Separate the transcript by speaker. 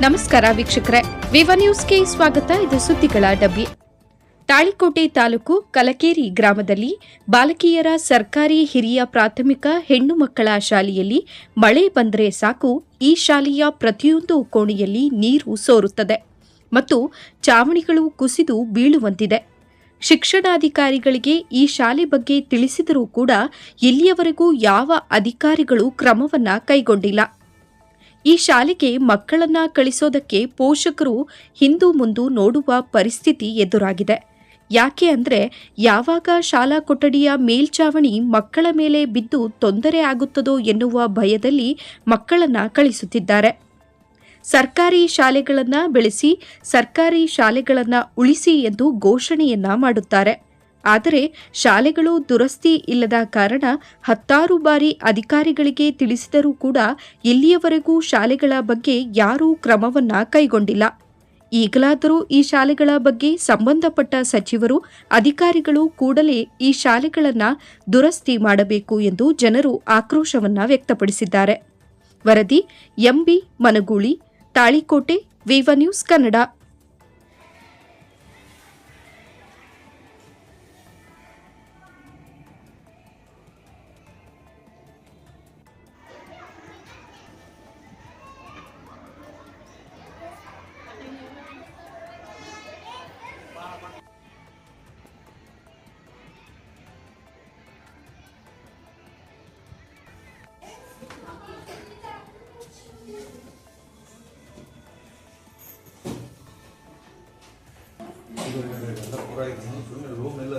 Speaker 1: ನಮಸ್ಕಾರ ವೀಕ್ಷಕರೇ. ವಿವ ನ್ಯೂಸ್ಗೆ ಸ್ವಾಗತ. ಇದು ಸುದ್ದಿಗಳ ಡಬ್ಬಿ. ತಾಳಿಕೋಟೆ ತಾಲೂಕು ಕಲಕೇರಿ ಗ್ರಾಮದಲ್ಲಿ ಬಾಲಕಿಯರ ಸರ್ಕಾರಿ ಹಿರಿಯ ಪ್ರಾಥಮಿಕ ಹೆಣ್ಣು ಮಕ್ಕಳ ಶಾಲೆಯಲ್ಲಿ ಮಳೆ ಬಂದರೆ ಸಾಕು. ಈ ಶಾಲೆಯ ಪ್ರತಿಯೊಂದು ಕೋಣೆಯಲ್ಲಿ ನೀರು ಸೋರುತ್ತದೆ. ಮತ್ತು ಚಾವಣಿಗಳು ಕುಸಿದು ಬೀಳುವಂತಿದೆ. ಶಿಕ್ಷಣಾಧಿಕಾರಿಗಳಿಗೆ ಈ ಶಾಲೆ ಬಗ್ಗೆ ತಿಳಿಸಿದರೂ ಕೂಡ ಇಲ್ಲಿಯವರೆಗೂ ಯಾವ ಅಧಿಕಾರಿಗಳು ಕ್ರಮವನ್ನ ಕೈಗೊಂಡಿಲ್ಲ. ಈ ಶಾಲೆಗೆ ಮಕ್ಕಳನ್ನ ಕಳಿಸೋದಕ್ಕೆ ಪೋಷಕರು ಹಿಂದು ಮುಂದು ನೋಡುವ ಪರಿಸ್ಥಿತಿ ಎದುರಾಗಿದೆ. ಯಾಕೆ ಅಂದರೆ ಯಾವಾಗ ಶಾಲಾ ಕೊಠಡಿಯ ಮೇಲ್ಚಾವಣಿ ಮಕ್ಕಳ ಮೇಲೆ ಬಿದ್ದು ತೊಂದರೆ ಆಗುತ್ತದೋ ಎನ್ನುವ ಭಯದಲ್ಲಿ ಮಕ್ಕಳನ್ನ ಕಳಿಸುತ್ತಿದ್ದಾರೆ. ಸರ್ಕಾರಿ ಶಾಲೆಗಳನ್ನ ಬೆಳೆಸಿ ಸರ್ಕಾರಿ ಶಾಲೆಗಳನ್ನ ಉಳಿಸಿ ಎಂದು ಘೋಷಣೆಯನ್ನ ಮಾಡುತ್ತಾರೆ. ಆದರೆ ಶಾಲೆಗಳು ದುರಸ್ತಿ ಇಲ್ಲದ ಕಾರಣ ಹತ್ತಾರು ಬಾರಿ ಅಧಿಕಾರಿಗಳಿಗೆ ತಿಳಿಸಿದರೂ ಕೂಡ ಇಲ್ಲಿಯವರೆಗೂ ಶಾಲೆಗಳ ಬಗ್ಗೆ ಯಾರೂ ಕ್ರಮವನ್ನ ಕೈಗೊಂಡಿಲ್ಲ. ಈಗಲಾದರೂ ಈ ಶಾಲೆಗಳ ಬಗ್ಗೆ ಸಂಬಂಧಪಟ್ಟ ಸಚಿವರು, ಅಧಿಕಾರಿಗಳು ಕೂಡಲೇ ಈ ಶಾಲೆಗಳನ್ನು ದುರಸ್ತಿ ಮಾಡಬೇಕು ಎಂದು ಜನರು ಆಕ್ರೋಶವನ್ನ ವ್ಯಕ್ತಪಡಿಸಿದ್ದಾರೆ. ವರದಿ ಎಂಬಿ ಮನಗೂಳಿ, ತಾಳಿಕೋಟೆ, ವಿವ ನ್ಯೂಸ್ ಕನ್ನಡ.
Speaker 2: ಎಲ್ಲ ಪೂರ ರೂಮ್ ಎಲ್ಲ